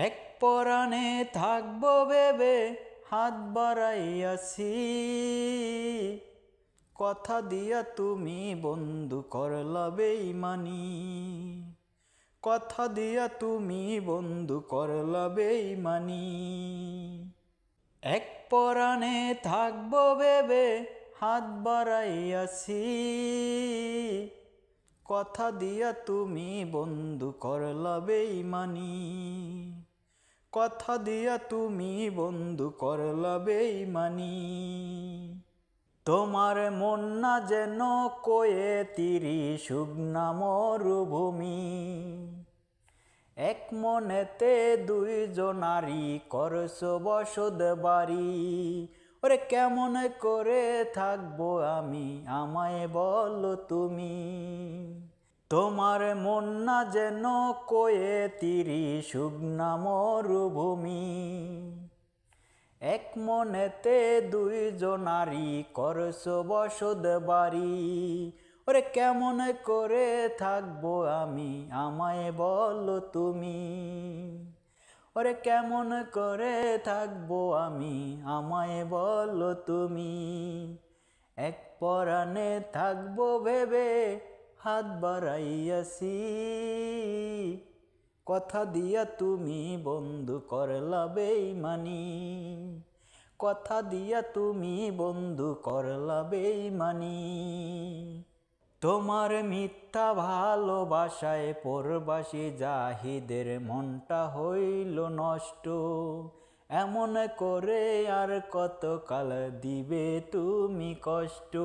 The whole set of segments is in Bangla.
এক পরাণে থাকব ভেবে হাত বাড়াইয়াছি। কথা দিয়া তুমি বন্ধু করলা বেইমানি। কথা দিয়া তুমি বন্ধু করলা বেইমানি। এক পরাণে থাকব ভেবে হাত বাড়াইয়াছি। কথা দিয়া তুমি বন্ধু করলা বেইমানি। কথা দিয়া তুমি বন্ধু করলা বেইমানি। তোমার মন না যেন কয়ে তিরি শুকনা মরুভূমি। এক মনেতে দুইজনারি করস বসদ বাড়ি। ওরে কেমন করে থাকব আমি, আমায় বলো তুমি? তোমার মন না যেন কয়ে তিরি শুকনা মরুভূমি। এক মনেতে দুইজনারি করস বসদ বাড়ি। ওরে কেমন করে থাকব আমি, আমায় বলো তুমি। ওরে কেমন করে থাকব আমি, আমায় বলো তুমি। এক পরাণে থাকব ভেবে হাত বাড়াইয়াছি। কথা দিয়া তুমি বন্ধু করলা বেইমানি। কথা দিয়া তুমি বন্ধু করলা বেইমানি। তোমার মিথ্যা ভালোবাসায় পরবাসী জাহিদের মনটা হইল নষ্ট। এমন করে আর কতকাল দিবে তুমি কষ্ট?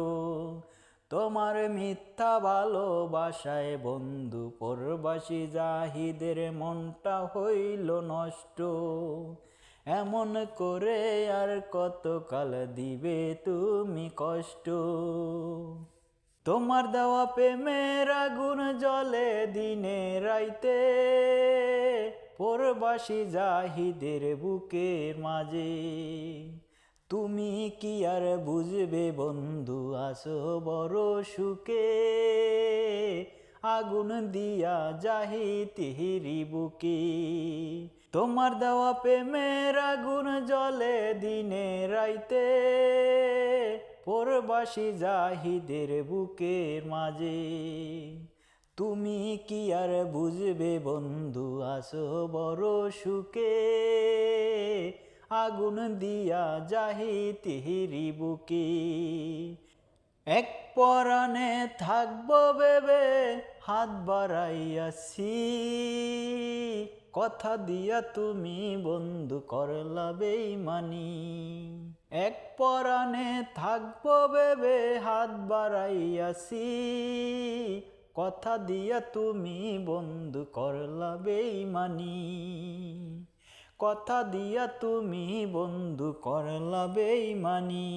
তোমার মিথ্যা ভালোবাসায় বন্ধু পরবাসী জাহিদের মনটা হইল নষ্ট। এমন করে আর কতকাল দিবে তুমি কষ্ট? তোমার দেওয়া প্রেমের আগুন জলে দিনে রাইতে। পরবাসী জাহিদের বুকের মাঝে তুমি কি আর বুঝবে বন্ধু? আসো বড় সুখে। আগুন দিয়া যাহি তিহিরি বুকে। তোমার দেওয়া প্রেমের আগুন জলে দিনে রাইতে। পরবাসী জাহিদের বুকের মাঝে। তুমি কি আর বুঝবে বন্ধু? আসো বড় সুখে। আগুন দিয়া যাহি তিহিরি বুকে। এক পরাণে থাকব ভেবে হাত বাড়াইয়াছি। কথা দিয়া তুমি বন্ধু করলা বেইমানি। এক পরাণে থাকব বেবে হাত বাড়াইয়াছি। কথা দিয়া তুমি বন্ধু করলা বেইমানি। কথা দিয়া তুমি বন্ধু করলা বেইমানি।